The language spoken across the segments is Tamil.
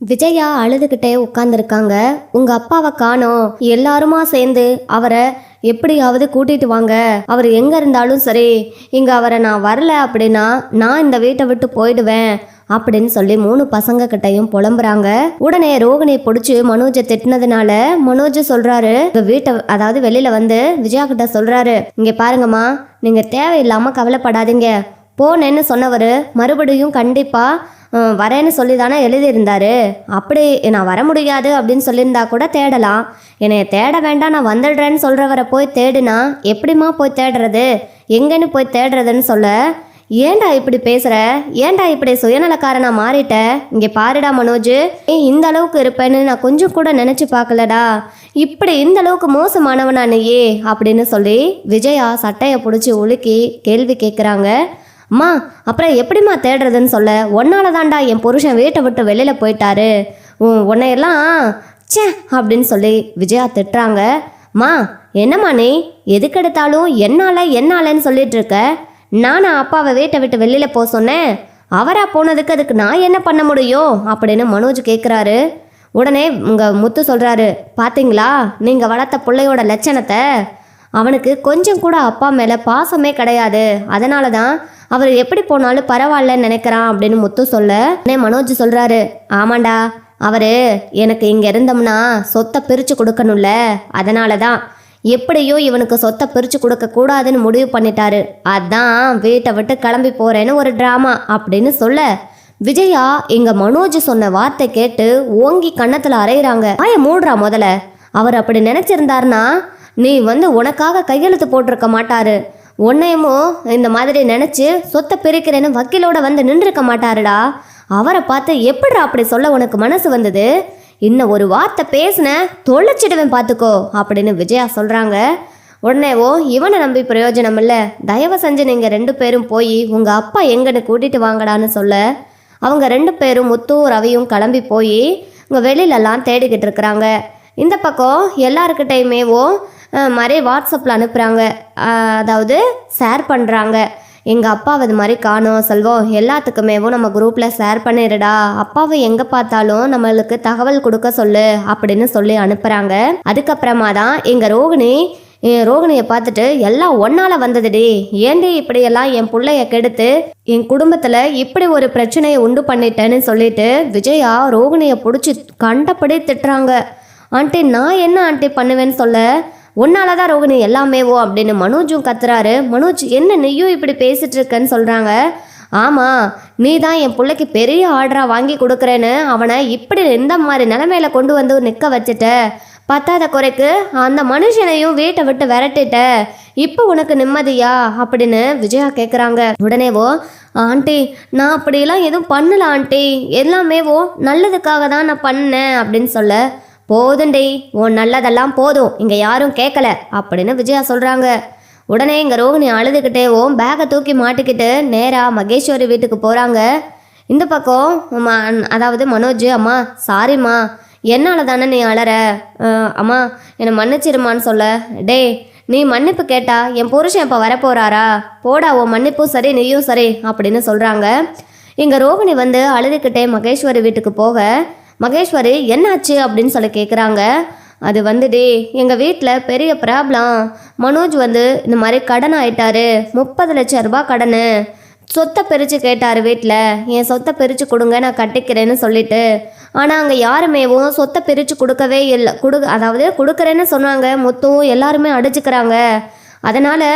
விஜயா அழுதுகிட்டே உட்காந்துருக்காங்க உங்க அப்பாவை காணோம். எல்லாருமா சேர்ந்து அவரை எப்படியாவது கூட்டிட்டு வாங்க. அவர் எங்க இருந்தாலும் சரி. இங்க அவரை நான் வரல அப்படின்னா நான் இந்த வீட்டை விட்டு போயிடுவேன். அப்படின்னு சொல்லி மூணு பசங்க கிட்டையும் புலம்புறாங்க. உடனே ரோகிணி பிடிச்சி மனோஜை திட்டினதுனால மனோஜ் சொல்றாரு வீட்டை அதாவது வெளியில வந்து விஜயா கிட்ட சொல்றாரு இங்க பாருங்கம்மா நீங்க தேவையில்லாம கவலைப்படாதீங்க. போனேன்னு சொன்னவர் மறுபடியும் கண்டிப்பா வரேன்னு சொல்லி தானே எழுதியிருந்தாரு? அப்படி நான் வர முடியாது அப்படின்னு சொல்லியிருந்தா கூட தேடலாம். என்னை தேட வேண்டாம் நான் வந்துடுறேன்னு சொல்கிறவரை போய் தேடுனா எப்படிம்மா போய் தேடுறது? எங்கேன்னு போய் தேடுறதுன்னு சொல்ல ஏன்டா இப்படி பேசுகிற ஏன்டா இப்படி சுயநலக்காரனா மாறிட்ட? இங்கே பாருடா மனோஜ் ஏ இந்த அளவுக்கு இருப்பேன்னு நான் கொஞ்சம் கூட நினச்சி பார்க்கலடா. இப்படி இந்த அளவுக்கு மோசமானவனா நீயே? அப்படின்னு சொல்லி விஜயா சட்டையை பிடிச்சி உலுக்கி கேள்வி கேட்குறாங்க அம்மா அப்புறம் எப்படிம்மா தேடுறதுன்னு சொல்ல? ஒன்னால தாண்டா என் புருஷன் வீட்டை விட்டு வெளியில் போயிட்டாரு. உன்னையெல்லாம் ச்சே அப்படின்னு சொல்லி விஜயா திட்டுறாங்க. மா என்னம்மா நீ? எதுக்கெடுத்தாலும் என்னால என்னாலன்னு சொல்லிட்டு இருக்க? நானா அப்பாவை வீட்டை விட்டு வெளியில் போக சொன்னேன். அவராக போனதுக்கு அதுக்கு நான் என்ன பண்ண முடியும் அப்படின்னு மனோஜ் கேட்குறாரு உடனே உங்கள் முத்து சொல்கிறாரு பார்த்தீங்களா நீங்கள் வளர்த்த பிள்ளையோட லட்சணத்தை அவனுக்கு கொஞ்சம் கூட அப்பா மேலே பாசமே கிடையாது. அதனால தான் அவர் எப்படி போனாலும் பரவாயில்லன்னு நினைக்கிறான் அப்படின்னு முத்து சொல்ல உடனே மனோஜ் சொல்கிறாரு ஆமாண்டா அவரு எனக்கு இங்கே இருந்தோம்னா சொத்தை பிரித்து கொடுக்கணும்ல அதனால தான் எப்படியோ இவனுக்கு சொத்தை பிரித்து கொடுக்க கூடாதுன்னு முடிவு பண்ணிட்டாரு. அதான் வீட்டை விட்டு கிளம்பி போகிறேன்னு ஒரு ட்ராமா அப்படின்னு சொல்ல விஜயா இங்க மனோஜ் சொன்ன வார்த்தை கேட்டு ஓங்கி கன்னத்துல அரைகிறாங்க ஆய மூடுறா முதல்ல. அவர் அப்படி நினைச்சிருந்தாருன்னா நீ வந்து உனக்காக கையெழுத்து போட்டிருக்க மாட்டாரு. உன்னையுமோ இந்த மாதிரி நினைச்சு சொத்தை பிரிக்கிறேன்னு வக்கீலோட வந்து நின்றுக்க மாட்டாருடா. அவரை பார்த்து எப்படிடா அப்படி சொல்ல உனக்கு மனசு வந்தது? இன்னும் ஒரு வார்த்தை பேசின தொலைச்சிடுவேன் பார்த்துக்கோ அப்படின்னு விஜயா சொல்கிறாங்க உடனேவோ இவனை நம்பி பிரயோஜனம் இல்லை தயவு செஞ்சு நீங்கள் ரெண்டு பேரும் போய் உங்கள் அப்பா எங்கன்னு கூட்டிட்டு வாங்கடான்னு சொல்ல. அவங்க ரெண்டு பேரும் முத்தும் ரவியும் கிளம்பி போய் இங்கே வெளியிலலாம் தேடிக்கிட்டு இருக்கிறாங்க. இந்த பக்கம் எல்லாருக்கிட்டையுமேவும் மாதிரி வாட்ஸ்அப்பில் அனுப்புகிறாங்க அதாவது ஷேர் பண்ணுறாங்க எங்கள் அப்பாவை இது மாதிரி காணோம் செல்வம் எல்லாத்துக்குமேவும் நம்ம குரூப்பில் ஷேர் பண்ணிடுடா அப்பாவை எங்கே பார்த்தாலும் நம்மளுக்கு தகவல் கொடுக்க சொல்லு அப்படின்னு சொல்லி அனுப்புகிறாங்க அதுக்கப்புறமா தான் எங்கள் ரோகிணி என் ரோகிணியை பார்த்துட்டு எல்லாம் ஒன்னால வந்ததுடி. ஏண்டி இப்படியெல்லாம் என் பிள்ளைய கெடுத்து என் குடும்பத்தில் இப்படி ஒரு பிரச்சனையை உண்டு பண்ணிட்டேன்னு சொல்லிட்டு விஜயா ரோகிணியை பிடிச்சி கண்டபடி திட்டுறாங்க. ஆண்டி நான் என்ன ஆண்டி பண்ணுவேன்னு சொல்ல? உன்னால தான் ரோகிணி எல்லாமேவோ அப்படின்னு மனோஜும் கத்துறாரு. மனோஜ் என்ன நீயும் இப்படி பேசிட்டு இருக்கன்னு சொல்கிறாங்க ஆமாம் நீ தான் என் பிள்ளைக்கு பெரிய ஆர்டராக வாங்கி கொடுக்குறேன்னு அவனை இப்படி எந்த மாதிரி நிலமையில கொண்டு வந்து நிற்க வச்சுட்ட. பத்தாத குறைக்கு அந்த மனுஷனையும் வீட்டை விட்டு விரட்டிட்ட. இப்போ உனக்கு நிம்மதியா? அப்படின்னு விஜயா கேட்குறாங்க உடனேவோ ஆண்டி நான் அப்படியெல்லாம் எதுவும் பண்ணல ஆண்டி. எல்லாமேவோ நல்லதுக்காக தான் நான் பண்ணேன் அப்படின்னு சொல்ல போதுண்டி உன் நல்லதெல்லாம் போதும் இங்கே யாரும் கேட்கல அப்படின்னு விஜயா சொல்கிறாங்க உடனே இங்கே ரோகிணி அழுதுகிட்டேவும் பேக்கை தூக்கி மாட்டிக்கிட்டு நேராக மகேஸ்வரி வீட்டுக்கு போகிறாங்க இந்த பக்கம் அதாவது மனோஜ் அம்மா சாரிம்மா என்னால் தானே நீ அழற அம்மா என்னை மன்னிச்சிருமான்னு சொல்ல. டேய் நீ மன்னிப்பு கேட்டா என் புருஷன் இப்போ வரப்போறாரா? போடா உன் மன்னிப்பும் சரி நீயும் சரி அப்படின்னு சொல்கிறாங்க இங்கே ரோகிணி வந்து அழுதுகிட்டே மகேஸ்வரி வீட்டுக்கு போக மகேஸ்வரி என்னாச்சு? அப்படின்னு சொல்லி கேட்குறாங்க அது வந்துடே எங்கள் வீட்டில் பெரிய ப்ராப்ளம். மனோஜ் வந்து இந்த மாதிரி கடன் ஆயிட்டாரு. முப்பது லட்ச ரூபா கடன். சொத்தை பிரித்து கேட்டார் வீட்டில் என் சொத்தை பிரித்து கொடுங்க நான் கட்டிக்கிறேன்னு சொல்லிட்டு. ஆனால் அங்கே யாருமேவும் சொத்தை பிரித்து கொடுக்கவே இல்லை. கொடு அதாவது கொடுக்குறேன்னு சொன்னாங்க. மொத்தம் எல்லாருமே அடிச்சுக்கிறாங்க. அதனால்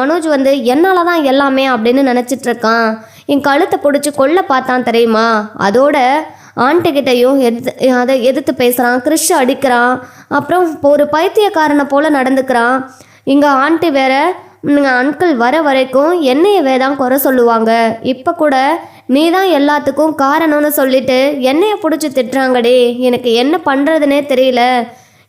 மனோஜ் வந்து என்னால் தான் எல்லாமே அப்படின்னு நினச்சிட்ருக்கான் என் கழுத்தை பிடிச்சி கொல்ல பார்த்தான் தெரியுமா? அதோட ஆண்ட்டுக்கிட்டையும் எது அதை எதிர்த்து பேசுகிறான் கிறிஷ் அடிக்கிறான் அப்புறம் இப்போ ஒரு பைத்தியக்காரனை போல் நடந்துக்கிறான். இங்கே ஆண்ட்டு வேற நீங்கள் அன்கிள் வர வரைக்கும் என்னையவே தான் குறை சொல்லுவாங்க. இப்போ கூட நீ தான் எல்லாத்துக்கும் காரணம்னு சொல்லிட்டு என்னைய பிடிச்சி திட்டுறாங்கடி எனக்கு என்ன பண்ணுறதுனே தெரியல.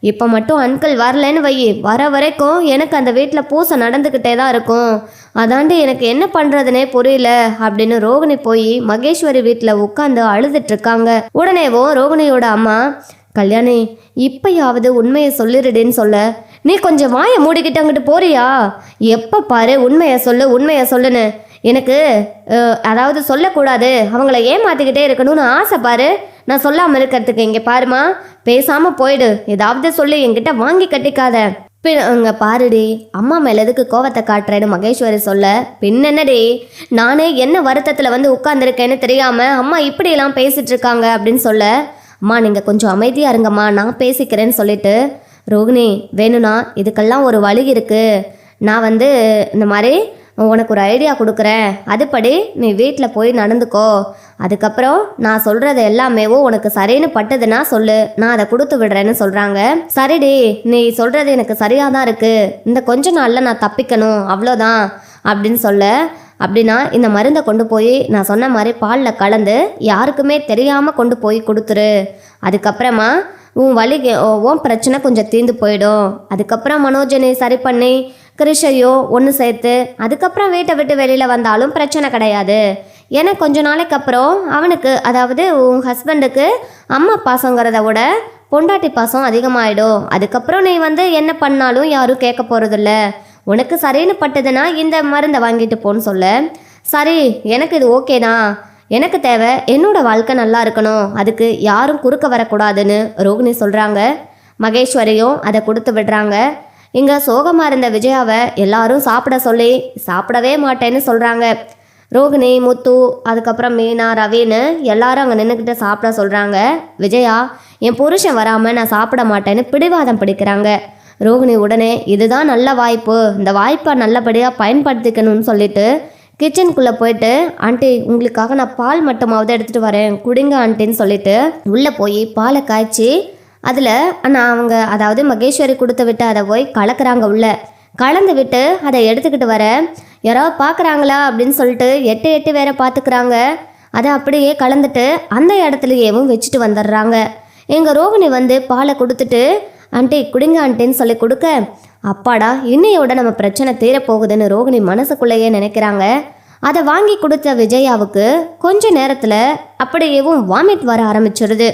இப்போ மட்டும் அன்கிள் வரலன்னு வை வர வரைக்கும் எனக்கு அந்த வீட்டில் பூசை நடந்துக்கிட்டே தான் இருக்கும். அதாண்டி எனக்கு என்ன பண்ணுறதுனே புரியல அப்படின்னு ரோகிணி போய் மகேஸ்வரி வீட்டில் உட்காந்து அழுதுட்டு இருக்காங்க உடனேவோ ரோகிணியோட அம்மா கல்யாணி இப்பயாவது உண்மையை சொல்லிடுடின்னு சொல்ல. நீ கொஞ்சம் வாயை மூடிக்கிட்டு அங்கிட்டு போறியா? எப்போ பாரு உண்மையை சொல்லு உண்மையை சொல்லுன்னு. எனக்கு அதாவது சொல்லக்கூடாது. அவங்கள ஏமாத்திக்கிட்டே இருக்கணும்னு ஆசை பாரு. நான் சொல்லாமல் இருக்கிறதுக்கு இங்கே பாருமா. பேசாமல் போயிடு. ஏதாவது சொல்லி என்கிட்ட வாங்கி கட்டிக்காத. பின் அங்கே பாருடி அம்மா மேலே எதுக்கு கோவத்தை காட்டுறேன்னு மகேஸ்வரி சொல்ல பின் என்னடி நானே என்ன வருத்தத்தில் வந்து உட்காந்துருக்கேன்னு தெரியாமல் அம்மா இப்படியெல்லாம் பேசிகிட்டு இருக்காங்க அப்படின்னு சொல்ல அம்மா நீங்கள் கொஞ்சம் அமைதியாக இருங்கம்மா நான் பேசிக்கிறேன்னு சொல்லிட்டு ரோகிணி வேணும்னா இதுக்கெல்லாம் ஒரு வழி இருக்குது நான் வந்து இந்த மாதிரி உனக்கு ஒரு ஐடியா கொடுக்குறேன். அதுபடி நீ வீட்டில் போய் நடந்துக்கோ. அதுக்கப்புறம் நான் சொல்கிறது எல்லாமேவோ உனக்கு சரின்னு பட்டதுன்னா சொல்லு. நான் அதை கொடுத்து விடுறேன்னு சொல்கிறாங்க சரிடி நீ சொல்கிறது எனக்கு சரியாக தான் இருக்குது இந்த கொஞ்ச நாளில் நான் தப்பிக்கணும். அவ்வளோதான் அப்படின்னு சொல்ல அப்படின்னா இந்த மருந்தை கொண்டு போய் நான் சொன்ன மாதிரி பாலில் கலந்து யாருக்குமே தெரியாமல் கொண்டு போய் கொடுத்துரு. அதுக்கப்புறமா உன் வலி உன் பிரச்சனை கொஞ்சம் தீர்ந்து போயிடும். அதுக்கப்புறம் மனோஜனை சரி பண்ணி கிருஷையோ ஒன்று சேர்த்து அதுக்கப்புறம் வீட்டை விட்டு வெளியில் வந்தாலும் பிரச்சனை கிடையாது. ஏன்னா கொஞ்ச நாளைக்கு அப்புறம் அவனுக்கு அதாவது உன் ஹஸ்பண்டுக்கு அம்மா பாசங்கிறத விட பொண்டாட்டி பாசம் அதிகமாயிடும். அதுக்கப்புறம் நீ வந்து என்ன பண்ணாலும் யாரும் கேட்க போகிறதில்ல உனக்கு சரின்னு பட்டதுன்னா இந்த மருந்தை வாங்கிட்டு போன்னு சொல்ல. சரி எனக்கு இது ஓகே தான். எனக்கு தேவை என்னோட வாழ்க்கை நல்லா இருக்கணும். அதுக்கு யாரும் குறுக்க வரக்கூடாதுன்னு ரோகிணி சொல்கிறாங்க மகேஸ்வரியும் அதை கொடுத்து விடுறாங்க. இங்கே சோகமாக இருந்த விஜயாவை எல்லாரும் சாப்பிட சொல்லி சாப்பிடவே மாட்டேன்னு சொல்கிறாங்க ரோகிணி முத்து அதுக்கப்புறம் மீனா ரவின்னு எல்லாரும் அங்கே நின்றுக்கிட்டு சாப்பிட சொல்கிறாங்க விஜயா என் புருஷன் வராமல் நான் சாப்பிட மாட்டேன்னு பிடிவாதம் பிடிக்கிறாங்க. ரோகிணி உடனே இதுதான் நல்ல வாய்ப்பு. இந்த வாய்ப்பை நல்லபடியாக பயன்படுத்திக்கணும்னு சொல்லிட்டு கிச்சனுக்குள்ளே போயிட்டு ஆண்டி உங்களுக்காக நான் பால் மட்டுமாவது எடுத்துகிட்டு வரேன். குடிங்க ஆண்டின்னு சொல்லிட்டு உள்ளே போய் பாலை காய்ச்சி அதில் ஆனால் அவங்க அதாவது மகேஸ்வரி கொடுத்து விட்டு அதை போய் கலக்குறாங்க உள்ள. கலந்து விட்டு அதை எடுத்துக்கிட்டு வர யாராவது பார்க்குறாங்களா அப்படின்னு சொல்லிட்டு எட்டு எட்டு வேற பார்த்துக்கிறாங்க அதை அப்படியே கலந்துட்டு அந்த இடத்துலையேவும் வச்சுட்டு வந்துடுறாங்க. எங்கள் ரோகிணி வந்து பாலை கொடுத்துட்டு ஆண்டி குடிங்க ஆண்டின்னு சொல்லி கொடுக்க. அப்பாடா இன்னையோட நம்ம பிரச்சனை தீரப்போகுதுன்னு ரோகிணி மனசுக்குள்ளேயே நினைக்கிறாங்க. அதை வாங்கி கொடுத்த விஜயாவுக்கு கொஞ்ச நேரத்தில் அப்படியேவும் வாமிட் வர ஆரம்பிச்சிடுது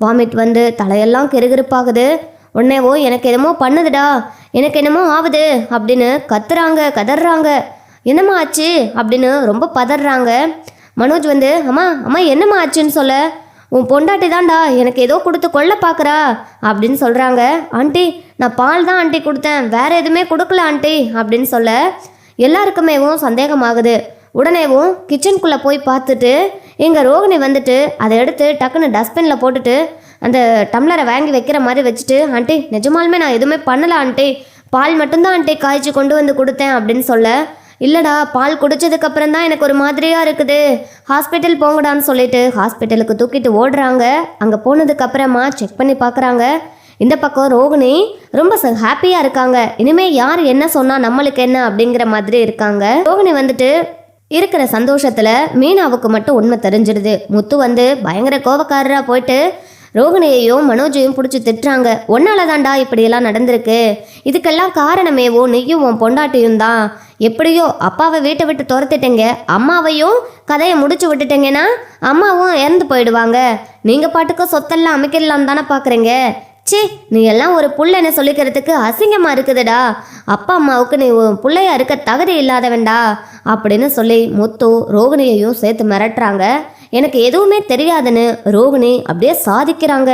வாமிட் வந்து தலையெல்லாம் கிறுகிறுப்பாகுது உடனேவோ எனக்கு என்னமோ பண்ணுதுடா எனக்கு என்னமோ ஆகுது அப்படின்னு கத்துறாங்க கதறாங்க என்னம்மா ஆச்சு? அப்படின்னு ரொம்ப பதறாங்க. மனோஜ் வந்து அம்மா அம்மா என்னம்மா ஆச்சுன்னு சொல்ல? உன் பொண்டாட்டி தான்டா எனக்கு ஏதோ கொடுத்து கொல்ல பார்க்குறா அப்படின்னு சொல்கிறாங்க ஆண்டி நான் பால் தான் ஆண்டி கொடுத்தேன் வேற எதுவுமே கொடுக்கல ஆண்டி அப்படின்னு சொல்ல. எல்லாருக்குமேவும் சந்தேகமாகுது. உடனேவும் கிச்சனுக்குள்ளே போய் பார்த்துட்டு எங்கள் ரோகிணி வந்துட்டு அதை எடுத்து டக்குன்னு டஸ்ட்பினில் போட்டுட்டு அந்த டம்ளரை வாங்கி வைக்கிற மாதிரி வச்சுட்டு ஆண்டி நிஜமாலுமே நான் எதுவுமே பண்ணல ஆண்டி. பால் மட்டும்தான் ஆண்டி காய்ச்சி கொண்டு வந்து கொடுத்தேன் அப்படின்னு சொல்ல இல்லைடா பால் குடிச்சதுக்கப்புறம் தான் எனக்கு ஒரு மாதிரியாக இருக்குது. ஹாஸ்பிட்டல் போங்கடான்னு சொல்லிட்டு ஹாஸ்பிட்டலுக்கு தூக்கிட்டு ஓடுறாங்க. அங்கே போனதுக்கப்புறமா செக் பண்ணி பார்க்குறாங்க இந்த பக்கம் ரோகிணி ரொம்ப ஹாப்பியாக இருக்காங்க. இனிமேல் யார் என்ன சொன்னால் நம்மளுக்கு என்ன? அப்படிங்கிற மாதிரி இருக்காங்க. ரோகிணி வந்துட்டு இருக்கிற சந்தோஷத்தில் மீனாவுக்கு மட்டும் உண்மை தெரிஞ்சிடுது. முத்து வந்து பயங்கர கோவக்காரராக போயிட்டு ரோகிணியையும் மனோஜையும் பிடிச்சி திட்டுறாங்க. ஒன்னால தாண்டா இப்படியெல்லாம் நடந்திருக்கு. இதுக்கெல்லாம் காரணமேவோ நீயும் உன் பொண்டாட்டியும் தான். எப்படியோ அப்பாவை வீட்டை விட்டு துரத்திட்டேங்க. அம்மாவையும் கதையை முடிச்சு விட்டுட்டீங்கன்னா அம்மாவும் இறந்து போயிடுவாங்க. நீங்கள் பாட்டுக்கு சொத்தெல்லாம் அமைக்கலாம் தானே பார்க்குறீங்க ச்சே நீ எல்லாம் ஒரு புள்ளனை சொல்லிக்கிறதுக்கு அசிங்கமாக இருக்குதுடா. அப்பா அம்மாவுக்கு நீ உன் இருக்க தகுதி இல்லாதவன்டா அப்படின்னு சொல்லி முத்து ரோகிணியையும் சேர்த்து மிரட்டுறாங்க. எனக்கு எதுவுமே தெரியாதுன்னு ரோகிணி அப்படியே சாதிக்கிறாங்க.